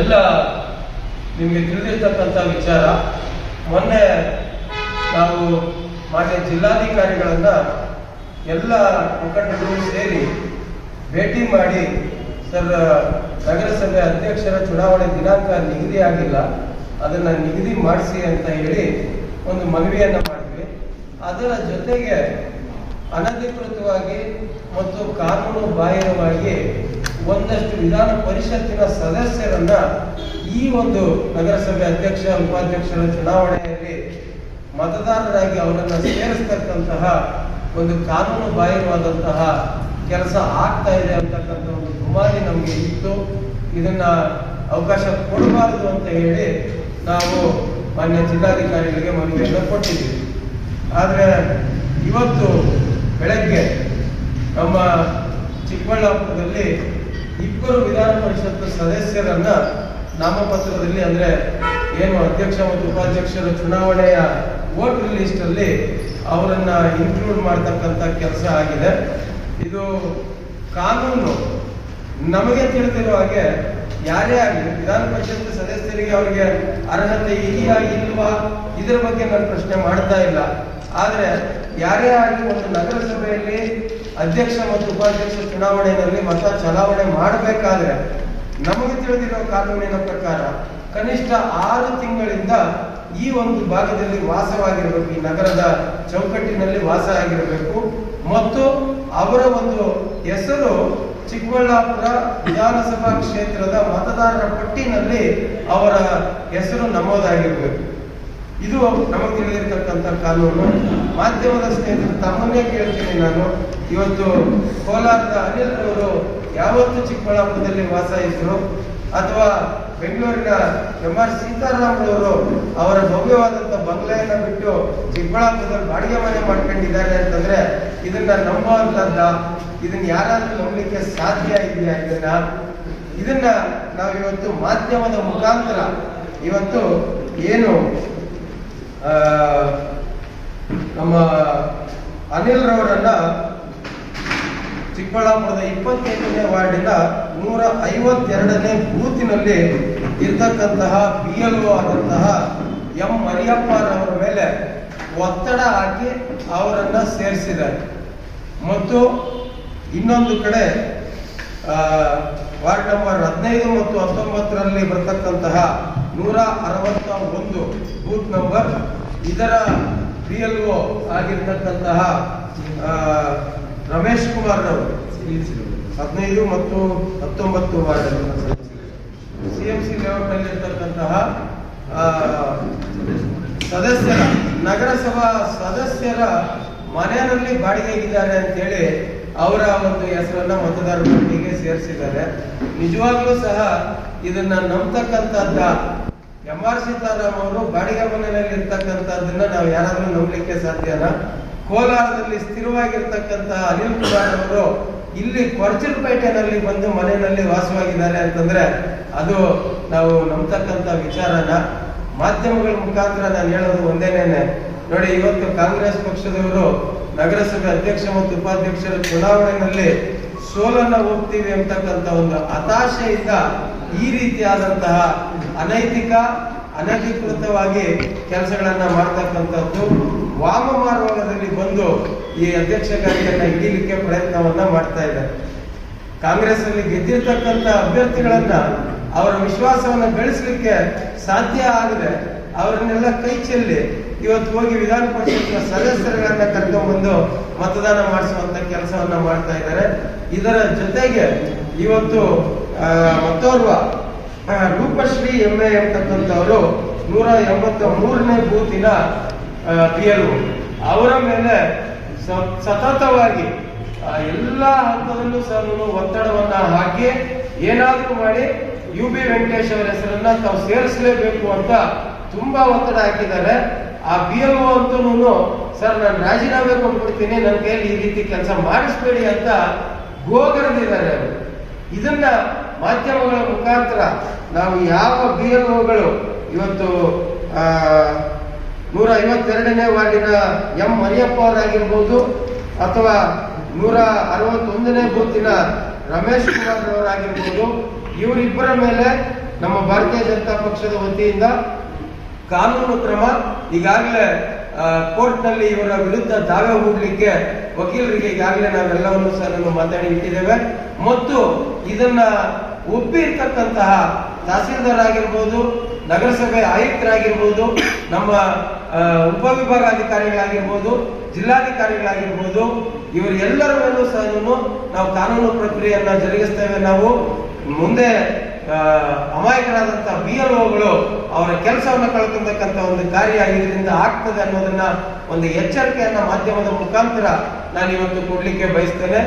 ಎಲ್ಲ ನಿಮಗೆ ತಿಳಿದಿರ್ತಕ್ಕಂಥ ವಿಚಾರ. ಮೊನ್ನೆ ನಾವು ಮಾನ್ಯ ಜಿಲ್ಲಾಧಿಕಾರಿಗಳನ್ನ ಎಲ್ಲ ಮುಖಂಡರು ಸೇರಿ ಭೇಟಿ ಮಾಡಿ, ಸರ್, ನಗರಸಭೆ ಅಧ್ಯಕ್ಷರ ಚುನಾವಣೆ ದಿನಾಂಕ ನಿಗದಿ ಆಗಿಲ್ಲ, ಅದನ್ನ ನಿಗದಿ ಮಾಡಿಸಿ ಅಂತ ಹೇಳಿ ಒಂದು ಮನವಿಯನ್ನು ಮಾಡಿದ್ವಿ. ಅದರ ಜೊತೆಗೆ ಅನಧಿಕೃತವಾಗಿ ಮತ್ತು ಕಾನೂನು ಬಾಹಿರವಾಗಿ ಒಂದಷ್ಟು ವಿಧಾನ ಪರಿಷತ್ತಿನ ಸದಸ್ಯರನ್ನ ಈ ಒಂದು ನಗರಸಭೆ ಅಧ್ಯಕ್ಷ, ಉಪಾಧ್ಯಕ್ಷರ ಚುನಾವಣೆಯಲ್ಲಿ ಮತದಾರರಾಗಿ ಅವರನ್ನ ಸೇರಿಸ್ತಕ್ಕಂತಹ ಒಂದು ಕಾನೂನು ಬಾಹಿರವಾದಂತಹ ಕೆಲಸ ಆಗ್ತಾ ಇದೆ ಅಂತಕ್ಕಂಥ ಒಂದು ಗುಮಾನಿ ನಮಗೆ ಇತ್ತು. ಇದನ್ನ ಅವಕಾಶ ಕೊಡಬಾರದು ಅಂತ ಹೇಳಿ ನಾವು ಮಾನ್ಯ ಜಿಲ್ಲಾಧಿಕಾರಿಗಳಿಗೆ ಮನವಿಯನ್ನು ಕೊಟ್ಟಿದ್ದೀವಿ. ಆದರೆ ಇವತ್ತು ಬೆಳಗ್ಗೆ ನಮ್ಮ ಚಿಕ್ಕಬಳ್ಳಾಪುರದಲ್ಲಿ ಇಬ್ಬರು ವಿಧಾನ ಪರಿಷತ್ ಸದಸ್ಯರನ್ನ ನಾಮಪತ್ರದಲ್ಲಿ ಅಂದ್ರೆ ಏನು ಅಧ್ಯಕ್ಷ ಮತ್ತು ಉಪಾಧ್ಯಕ್ಷರ ಚುನಾವಣೆಯ ವೋಟರ್ ಲಿಸ್ಟ್ ಅಲ್ಲಿ ಅವರನ್ನ ಇನ್ಕ್ಲೂಡ್ ಮಾಡ್ತಕ್ಕಂಥ ಕೆಲಸ ಆಗಿದೆ. ಇದು ಕಾನೂನು. ನಮಗೆ ತಿಳಿದಿರುವ ಹಾಗೆ ಯಾರೇ ಆಗಲಿ ವಿಧಾನ ಪರಿಷತ್ ಸದಸ್ಯರಿಗೆ ಅವರಿಗೆ ಅರ್ಹತೆ ಇದೆಯಾ ಇಲ್ವಾ? ಇದರ ಬಗ್ಗೆ ನಾನು ಪ್ರಶ್ನೆ ಮಾಡ್ತಾ ಇಲ್ಲ. ಆದ್ರೆ ಯಾರೇ ಆಗಲಿ ಒಂದು ನಗರಸಭೆಯಲ್ಲಿ ಅಧ್ಯಕ್ಷ ಮತ್ತು ಉಪಾಧ್ಯಕ್ಷ ಚುನಾವಣೆಯಲ್ಲಿ ಮತ ಚಲಾವಣೆ ಮಾಡಬೇಕಾದ್ರೆ ನಮಗೆ ತಿಳಿದಿರೋ ಕಾನೂನಿನ ಪ್ರಕಾರ ಕನಿಷ್ಠ ಆರು ತಿಂಗಳಿಂದ ಈ ಒಂದು ಭಾಗದಲ್ಲಿ ವಾಸವಾಗಿರಬೇಕು, ಈ ನಗರದ ಚೌಕಟ್ಟಿನಲ್ಲಿ ವಾಸ ಆಗಿರಬೇಕು ಮತ್ತು ಅವರ ಒಂದು ಹೆಸರು ಚಿಕ್ಕಬಳ್ಳಾಪುರ ವಿಧಾನಸಭಾ ಕ್ಷೇತ್ರದ ಮತದಾರರ ಪಟ್ಟಿನಲ್ಲಿ ಅವರ ಹೆಸರು ನಮೂದಾಗಿರ್ಬೇಕು. ಇದು ನಮಗೆ ತಿಳಿದಿರ್ತಕ್ಕಂಥ ಕಾನೂನು. ಮಾಧ್ಯಮದ ಸ್ನೇಹಿತರು ತಮ್ಮನ್ನೇ ಕೇಳ್ತೀನಿ ನಾನು. ಇವತ್ತು ಕೋಲಾರದ ಅನಿಲ್ ಅವರು ಯಾವತ್ತು ಚಿಕ್ಕಬಳ್ಳಾಪುರದಲ್ಲಿ ವಾಸ ಇದ್ರು ಅಥವಾ ಬೆಂಗಳೂರಿನ ಎಂ ಆರ್ ಸೀತಾರಾಮ್ರವರು ಅವರ ಭವ್ಯವಾದಂಥ ಬಂಗ್ಲೆಯನ್ನು ಬಿಟ್ಟು ಚಿಕ್ಕಬಳ್ಳಾಪುರದಲ್ಲಿ ಬಾಡಿಗೆ ಮನೆ ಮಾಡ್ಕೊಂಡಿದ್ದಾರೆ ಅಂತಂದ್ರೆ ಇದನ್ನ ನಂಬುವಂತದ್ದ ಇದನ್ನ ಯಾರಾದ್ರೂ ನಂಬಲಿಕ್ಕೆ ಸಾಧ್ಯ ಇದೆಯಾ ಇದನ್ನ? ಇದನ್ನ ನಾವಿವತ್ತು ಮಾಧ್ಯಮದ ಮುಖಾಂತರ ಇವತ್ತು ಏನು ನಮ್ಮ ಅನಿಲ್ ರವರನ್ನ ಚಿಕ್ಕಬಳ್ಳಾಪುರದ ಇಪ್ಪತ್ತೆಂಟನೇ ವಾರ್ಡಿನ ನೂರ ಐವತ್ತೆರಡನೇ ಬೂತಿನಲ್ಲಿ ಇರ್ತಕ್ಕಂತಹ ಬಿ ಎಲ್ ಒ ಆದಂತಹ ಎಂ ಮರಿಯಪ್ಪನವರ ಮೇಲೆ ಒತ್ತಡ ಹಾಕಿ ಅವರನ್ನ ಸೇರಿಸಿದ್ದಾರೆ. ಮತ್ತು ಇನ್ನೊಂದು ಕಡೆ ವಾರ್ಡ್ ನಂಬರ್ ಹದಿನೈದು ಮತ್ತು ಹತ್ತೊಂಬತ್ತರಲ್ಲಿ ಬರ್ತಕ್ಕಂತಹ ನೂರ ಅರವತ್ತ ಒಂದು ಬೂತ್ ನಂಬರ್, ಇದರ ಪಿ ಎಲ್ ಒ ಆಗಿರ್ತಕ್ಕಂತಹ ರಮೇಶ್ ಕುಮಾರ್ ಅವರು ಹದಿನೈದು ಮತ್ತು ಹತ್ತೊಂಬತ್ತು ವಾರ್ಡ್ ಸಿ ಎಂ ಸಿ ಲೇಔಟ್ನಲ್ಲಿ ಇರ್ತಕ್ಕಂತಹ ಸದಸ್ಯರ, ನಗರಸಭಾ ಸದಸ್ಯರ ಮನೆಯಲ್ಲಿ ಬಾಡಿಗೆಗಿದ್ದಾರೆ ಅಂತೇಳಿ ಅವರ ಒಂದು ಹೆಸರನ್ನ ಮತದಾರರ ಪಟ್ಟಿಗೆ ಸೇರಿಸಿದ್ದಾರೆ. ನಿಜವಾಗ್ಲೂ ಸಹ ಇದನ್ನ ನಂಬತಕ್ಕಂಥದ್ದ ಎಂ ಆರ್ ಸೀತಾರಾಮ್ ಅವರು ಬಾಡಿಗೆ ಮನೆಯಲ್ಲಿ ಇರ್ತಕ್ಕಂಥದ್ದನ್ನ ನಾವು ಯಾರಾದ್ರೂ ನಂಬಲಿಕ್ಕೆ ಸಾಧ್ಯನ? ಕೋಲಾರದಲ್ಲಿ ಸ್ಥಿರವಾಗಿರ್ತಕ್ಕಂತಹ ಅನಿಲ್ ಕುಮಾರ್ ಅವರು ಇಲ್ಲಿ ಕೊರ್ಚಲ್ಪೇಟೆನಲ್ಲಿ ಬಂದು ಮನೆಯಲ್ಲಿ ವಾಸವಾಗಿದ್ದಾರೆ ಅಂತಂದ್ರೆ ಅದು ನಾವು ನಂಬತಕ್ಕಂಥ ವಿಚಾರನ? ಮಾಧ್ಯಮಗಳ ಮುಖಾಂತರ ನಾನು ಹೇಳೋದು ಒಂದೇನೇನೆ ನೋಡಿ, ಇವತ್ತು ಕಾಂಗ್ರೆಸ್ ಪಕ್ಷದವರು ನಗರಸಭೆ ಅಧ್ಯಕ್ಷ ಮತ್ತು ಉಪಾಧ್ಯಕ್ಷರ ಚುನಾವಣೆಯಲ್ಲಿ ಸೋಲನ್ನ ಹೋಗ್ತೀವಿ ಅಂತಕ್ಕಂಥ ಒಂದು ಹತಾಶೆಯಿಂದ ಈ ರೀತಿಯಾದಂತಹ ಅನೈತಿಕ, ಅನಧಿಕೃತವಾಗಿ ಕೆಲಸಗಳನ್ನ ಮಾಡ್ತಕ್ಕಂಥದ್ದು ವಾಮ ಮಾರ್ಗದಲ್ಲಿ ಬಂದು ಈ ಅಧ್ಯಕ್ಷ ಕಾರ್ಯನ್ನ ಹಿಡಿಲಿಕ್ಕೆ ಪ್ರಯತ್ನವನ್ನ ಮಾಡ್ತಾ ಇದ್ದಾರೆ. ಕಾಂಗ್ರೆಸ್ ಅಲ್ಲಿ ಗೆದ್ದಿರ್ತಕ್ಕಂಥ ಅಭ್ಯರ್ಥಿಗಳನ್ನ ಅವರ ವಿಶ್ವಾಸವನ್ನ ಗಳಿಸಲಿಕ್ಕೆ ಸಾಧ್ಯ ಆಗದೆ ಅವರನ್ನೆಲ್ಲ ಕೈ ಚೆಲ್ಲಿ ಇವತ್ತು ಹೋಗಿ ವಿಧಾನ ಪರಿಷತ್ನ ಸದಸ್ಯರನ್ನ ಕರ್ಕೊಂಡ್ಬಂದು ಮತದಾನ ಮಾಡಿಸುವಂತ ಕೆಲಸವನ್ನ ಮಾಡ್ತಾ ಇದ್ದಾರೆ. ಇದರ ಜೊತೆಗೆ ಇವತ್ತು ಮತ್ತೋರ್ವ ರೂಪಶ್ರೀ ಎಂ ಎ ಎಂಬತಕ್ಕಂಥವರು ನೂರ ಎಂಬತ್ತ ಮೂರನೇ ಬೂತಿನ ಪಿ ಎಲ್ ಅವರ ಮೇಲೆ ಸತತವಾಗಿ ಎಲ್ಲ ಹಂತದಲ್ಲೂ ಸಹ ಒತ್ತಡವನ್ನ ಹಾಕಿ ಏನಾದರೂ ಮಾಡಿ, ಯು ಬಿ ವೆಂಕಟೇಶ್ ಅವರ ಹೆಸರನ್ನ ತಾವು ಸೇರಿಸಲೇಬೇಕು ಅಂತ ತುಂಬಾ ಒತ್ತಡ ಹಾಕಿದ್ದಾರೆ. ಆ ಬಿ ಎಲ್ ಓ ಅಂತೂ ಸರ್, ನಾನು ರಾಜೀನಾಮೆ ಕೊಟ್ಬಿಡ್ತೀನಿ ನನ್ನ ಕೈಯಲ್ಲಿ ಈ ರೀತಿ ಕೆಲಸ ಮಾಡಿಸ್ಬೇಡಿ ಅಂತ ಗೋಗರದಿದ್ದಾರೆ ಅವರು. ಇದನ್ನ ಮಾಧ್ಯಮಗಳ ಮುಖಾಂತರ ನಾವು ಯಾವ ಬಿ ಎಲ್ ಓಗಳು ಇವತ್ತು ನೂರ ಐವತ್ತೆರಡನೇ ವಾರ್ಡಿನ ಎಂ ಮರಿಯಪ್ಪ ಅವರಾಗಿರ್ಬೋದು, ಅಥವಾ ನೂರ ಅರವತ್ತೊಂದನೇ ಬೂತಿನ ರಮೇಶ್ ಕುಮಾರ್ ಅವರಾಗಿರ್ಬೋದು, ಇವರಿಬ್ಬರ ಮೇಲೆ ನಮ್ಮ ಭಾರತೀಯ ಜನತಾ ಪಕ್ಷದ ವತಿಯಿಂದ ಕಾನೂನು ಕ್ರಮ ಈಗಾಗಲೇ ಕೋರ್ಟ್ನಲ್ಲಿ ಇವರ ವಿರುದ್ಧ ದಾವೆ ಹೂಡಲಿಕ್ಕೆ ವಕೀಲರಿಗೆ ಈಗಾಗಲೇ ನಾವೆಲ್ಲವನ್ನು ಸಹ ನಾನು ಮಾತಾಡಿ ಇಟ್ಟಿದ್ದೇವೆ ಮತ್ತು ಇದನ್ನ ಒಪ್ಪಿರ್ತಕ್ಕಂತಹ ತಹಸೀಲ್ದಾರ್ ಆಗಿರ್ಬೋದು, ನಗರಸಭೆ ಆಯುಕ್ತರಾಗಿರ್ಬೋದು, ನಮ್ಮ ಉಪ ಉಪವಿಭಾಗಾಧಿಕಾರಿಗಳಾಗಿರ್ಬೋದು, ಜಿಲ್ಲಾಧಿಕಾರಿಗಳಾಗಿರ್ಬೋದು ಇವರೆಲ್ಲರ ಮೇಲೂ ಸಹ ನಾವು ಕಾನೂನು ಪ್ರಕ್ರಿಯೆಯನ್ನ ಜರುಗಿಸ್ತೇವೆ. ನಾವು ಮುಂದೆ ಆ, ಅಮಾಯಕರಾದಂತ ಬಿ ಎಲ್ ಒಗಳು ಅವರ ಕೆಲಸವನ್ನು ಕಳ್ಕೊತಕ್ಕಂಥ ಒಂದು ಕಾರ್ಯ ಇದರಿಂದ ಆಗ್ತದೆ ಅನ್ನೋದನ್ನ ಒಂದು ಎಚ್ಚರಿಕೆಯನ್ನ ಮಾಧ್ಯಮದ ಮುಖಾಂತರ ನಾನು ಇವತ್ತು ಕೊಡ್ಲಿಕ್ಕೆ ಬಯಸ್ತೇನೆ.